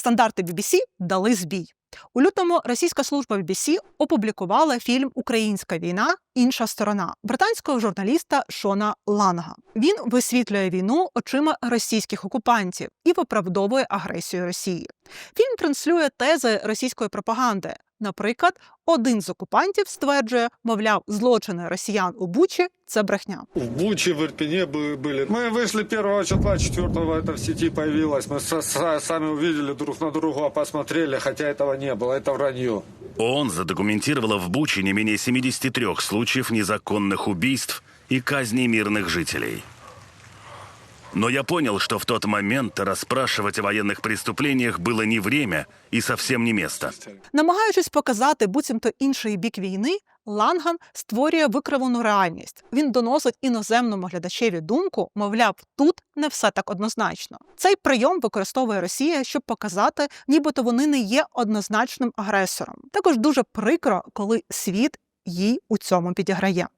стандарти BBC дали збій. У лютому російська служба BBC опублікувала фільм Українська війна. Інша сторона британського журналіста Шона Ланга. Він висвітлює війну очима російських окупантів і виправдовує агресію Росії. Фільм транслює тези російської пропаганди. Наприклад, один з окупантів стверджує, мовляв, злочини росіян у Бучі це брехня. В Буче, в Ирпене бы- были. Мы вышли первого числа, четвертого это в сети появилось. Мы с- с- сами увидели друг на друга, посмотрели, хотя этого не было, это вранье. ООН задокументировала в Буче не менее 73 случаев незаконных убийств и казней мирных жителей. Но я понял, что в тот момент расспрашивать о военных преступлениях было не время и совсем не место. Намагаючись показати буцімто інший бік війни, Ланган створює викривлену реальність. Він доносить іноземному глядачеві думку, мовляв, тут не все так однозначно. Цей прийом використовує Росія, щоб показати, нібито вони не є однозначним агресором. Також дуже прикро, коли світ їй у цьому підіграє.